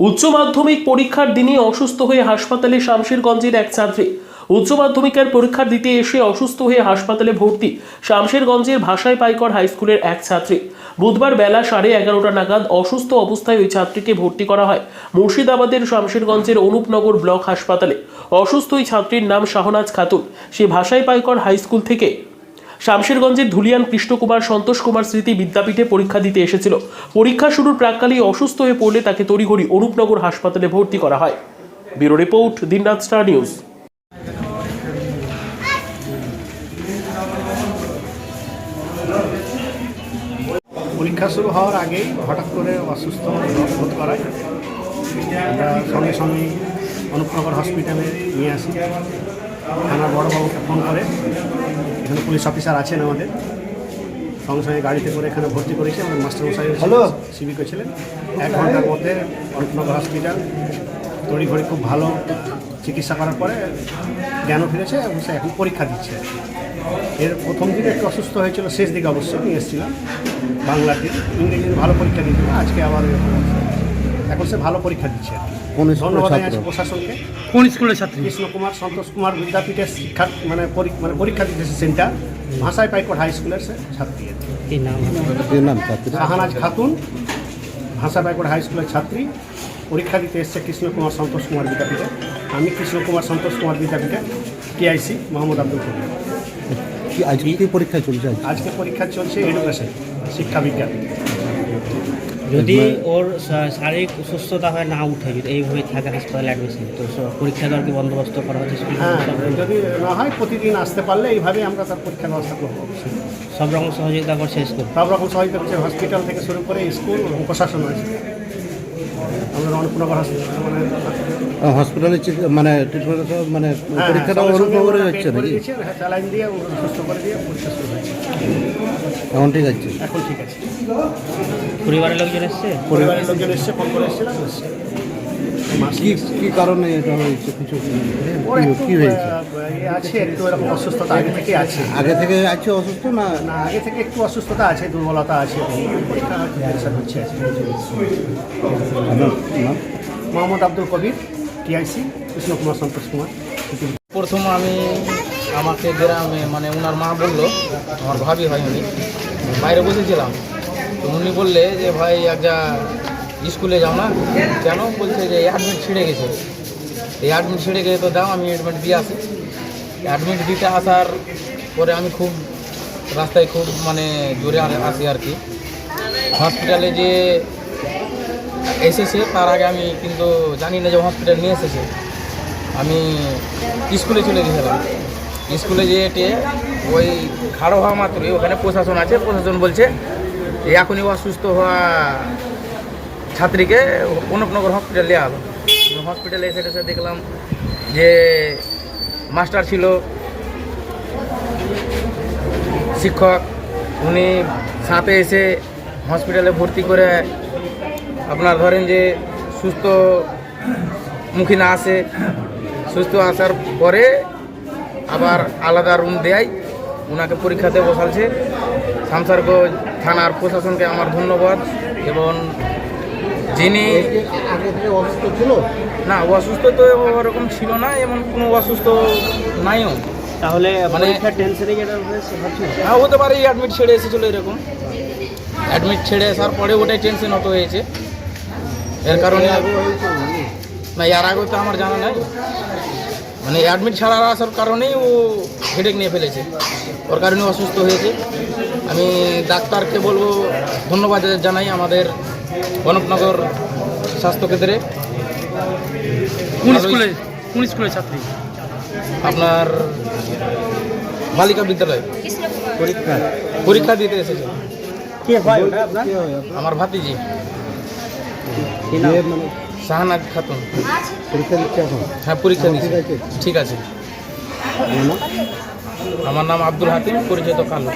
উচ্চ মাধ্যমিক পরীক্ষার দিনই অসুস্থ হয়ে হাসপাতালে শামশেরগঞ্জের এক ছাত্রী। উচ্চ মাধ্যমিকের পরীক্ষা দিতে এসে অসুস্থ হয়ে হাসপাতালে ভর্তি শামশেরগঞ্জের ভাষায় পাইকর হাই স্কুলের এক ছাত্রী। বুধবার বেলা সাড়ে এগারোটা নাগাদ অসুস্থ অবস্থায় ওই ছাত্রীকে ভর্তি করা হয় মুর্শিদাবাদের শামশেরগঞ্জের অনুপনগর ব্লক হাসপাতালে। অসুস্থ ওই ছাত্রীর নাম শাহনাজ খাতুন। সে ভাষায় পাইকর হাই স্কুল থেকে শামশেরগঞ্জের ধুলিয়ান কৃষ্ণকুমার, সন্তোষ কুমার স্মৃতি বিদ্যাপীঠে পরীক্ষা দিতে এসেছিল। পরীক্ষা শুরুর প্রাককালেই অসুস্থ হয়ে পড়লে তাকে তড়িঘড়ি অরূপনগর হাসপাতালে ভর্তি করা হয়। ব্যুরো রিপোর্ট, দিনরাত স্টার নিউজ। পরীক্ষা শুরু হওয়ার আগেই হঠাৎ করে অসুস্থ বোধ করায়। আমরা সঙ্গে সঙ্গে অনুপনগর হসপিটালে নিয়ে আসি। থানার বড়োবাবুকে ফোন করে। এখানে পুলিশ অফিসার আছেন আমাদের। সঙ্গে সঙ্গে গাড়িতে করে এখানে ভর্তি করেছি। আমাদের মাস্টারমশাই হ্যালো? সিভিকে ছিলেন। এক ঘণ্টার মধ্যে অনুপনগর হসপিটাল তড়িঘড়ি খুব ভালো চিকিৎসা করার পরে জ্ঞানও ফিরেছে এবং সে এখন পরীক্ষা দিচ্ছে। এর প্রথম দিকে একটু অসুস্থ হয়েছিল শেষ দিকে অবশ্য নিয়ে এসেছিলাম বাংলার দিন ইংরেজি ভালো পরীক্ষা দিয়েছিল আজকে আবার এখন সে ভালো পরীক্ষা দিচ্ছে। কোন স্কুলের ছাত্র? প্রশাসনকে। কোন স্কুলের ছাত্রী? কৃষ্ণ কুমার সন্তোষ কুমার বিদ্যাপীঠের শিক্ষা মানে মানে পরীক্ষা দিতেছে সেন্টার। ভাষায় পাইকর হাই স্কুলের সে ছাত্রী। কি নাম? এর নাম ছাত্রী? শাহানাজ খাতুন ভাষা পাইকর হাই স্কুলের ছাত্রী। পরীক্ষা দিতে এসছে কৃষ্ণ কুমার সন্তোষ কুমার বিদ্যাপীঠে। আমি কৃষ্ণ কুমার সন্তোষ কুমার বিদ্যাপীঠে টিআইসি মোহাম্মদ আব্দুল করিম। কি আজকে পরীক্ষা চলছে? আজকে পরীক্ষা চলছে এডুকেশন শিক্ষা বিজ্ঞান। যদি ওর শারীরিক সুস্থতা হয় না উঠে যদি এইভাবে থাকে হাসপাতালে অ্যাডমিশন তো পরীক্ষা দেওয়ার কি বন্দোবস্ত করা হচ্ছে? হ্যাঁ যদি না হয় প্রতিদিন আসতে পারলে এইভাবে আমরা তার পরীক্ষা ব্যবস্থা করব। সব রকম সহযোগিতা করছে স্কুল সব রকম সহযোগিতা করছে। হসপিটাল থেকে শুরু করে স্কুল এবং প্রশাসন আছে হসপিটাল মানে হসপিটালে মানে ট্রিটমেন্ট মানে হ্যাঁ, পরীক্ষাটা হচ্ছে নাকি? স্যালাইন দিয়ে সুস্থ করে দিয়ে পরীক্ষা শুরু হয়েছে। এখন ঠিক আছে। এখন ঠিক আছে। পরিবারের লোকজন এসছে? পরিবারের লোকজন এসছে ফোন করে এসেছিলাম কি কি কারণে এটা হয়েছে? কিছু কি- হয়েছে? আছে একটু এরকম অসুস্থতা আগে থেকে আছে। আগে থেকে আছে অসুস্থ না? না আগে থেকে একটু অসুস্থতা আছে দুর্বলতা আছে। হচ্ছে মোহাম্মদ আব্দুল কবির টিআইসি কৃষ্ণ কুমার সন্তোষ কুমার। প্রথম আমি আমাকে গ্রামে মানে ওনার মা বলল আমার ভাবি হয় উনি বাইরে বসেছিলাম। তো উনি বললে যে ভাই এক যা স্কুলে যাও না কেন? বলছে যে অ্যাডমিট ছিঁড়ে গেছে। এই অ্যাডমিট ছিঁড়ে গেছে তো দাও আমি অ্যাডমিট দিয়ে আসি। অ্যাডমিট দিতে আসার পরে আমি খুব রাস্তায় খুব মানে জোরে আসি আর কি। হসপিটালে যে এসেছে, তার আগে আমি কিন্তু জানি না যে হসপিটাল নিয়ে এসেছে। আমি স্কুলে চলে গেছিলাম। স্কুলে যেয়ে ওই খাড়ো হওয়া মাত্রই ওখানে প্রশাসন আছে, প্রশাসন বলছে যে এখনই অসুস্থ হওয়া ছাত্রীকে অনুপনগর হসপিটাল দেওয়া হলো হসপিটালে এসে এসে দেখলাম যে মাস্টার ছিল, শিক্ষক, উনি সাথে এসে হসপিটালে ভর্তি করে আপনার ধরেন যে সুস্থ মুখী না আসে সুস্থ আসার পরে আবার আলাদা রুম দেয় ওনাকে পরীক্ষাতে বসালছে শামসারগঞ্জ থানার প্রশাসনকে আমার ধন্যবাদ এবং যিনি আগে থেকে অসুস্থ ছিল? না অসুস্থ তো ওরকম ছিল না এমন কোনো অসুস্থ নাইও। তাহলে মানে- টেনশনে হ্যাঁ হতে পারে অ্যাডমিট ছেড়ে এসেছিল এরকম। অ্যাডমিট ছেড়ে আসার পরে ওটাই টেনশন হতে হয়েছে। এর কারণে না এর আগে তো আমার জানা নাই। মানে অ্যাডমিট ছাড়া আসার কারণেই ও হেডেক নিয়ে ফেলেছে। ওর কারণে অসুস্থ হয়েছে। আমি ডাক্তারকে বলব ধন্যবাদ জানাই আমাদের গণপনগর স্বাস্থ্যকেন্দ্রে। কোন স্কুলে কোন স্কুলের ছাত্রী? আপনার বালিকা বিদ্যালয়। পরীক্ষা। পরীক্ষা দিতে এসেছে। কে হয় আপনার? আমার ভাতিজি। শাহানাজ খাতুন। পরীক্ষা দিচ্ছে এখন? হ্যাঁ পরীক্ষা দিচ্ছে আছে। ঠিক আছে। আমার নাম? আব্দুল হাকিম পরিচিত কালু।